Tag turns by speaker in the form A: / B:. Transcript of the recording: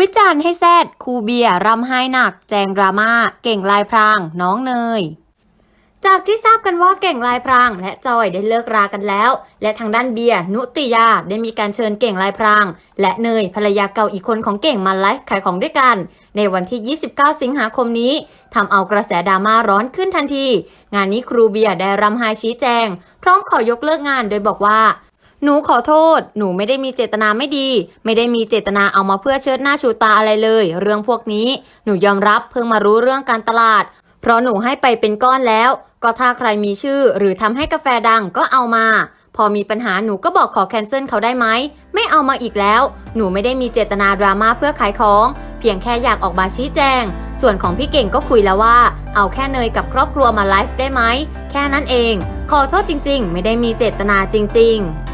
A: วิจารณ์ให้แซดครูเบียร์รำไห้หนัก แจงดราม่าเก่งลายพราง น้องเนย จากที่ทราบกันว่าเก่งลายพราง และจอยได้เลิกรากันแล้ว และทางด้านเบียร์นุติยาได้มีการเชิญเก่งลายพราง และเนยภรรยาเก่าอีกคนของเก่งมาไลฟ์ขายของด้วยกัน ในวันที่ 29 สิงหาคมนี้ทำเอากระแสดราม่าร้อนขึ้นทันที งานนี้ครูเบียร์ได้รำไห้ชี้แจง พร้อมขอยกเลิกงานโดยบอกว่า หนูขอโทษ หนูไม่ได้มีเจตนาไม่ดี ไม่ได้มีเจตนาเอามาเพื่อเชิดหน้าชูตาอะไรเลย เรื่องพวกนี้ หนูยอมรับเพิ่งมารู้เรื่องการตลาด เพราะหนูให้ไปเป็นก้อนแล้ว ก็ถ้าใครมีชื่อ หรือทำให้กาแฟดังก็เอามา พอมีปัญหาหนูก็บอกขอแคนเซิลเขาได้ไหม ไม่เอามาอีกแล้ว หนูไม่ได้มีเจตนาดราม่าเพื่อขายของ เพียงแค่อยากออกมาชี้แจง ส่วนของพี่เก่งก็คุยแล้วว่า เอาแค่เนยกับครอบครัวมาไลฟ์ได้ไหม แค่นั้นเอง ขอโทษจริง ๆ ไม่ได้มีเจตนาจริง ๆ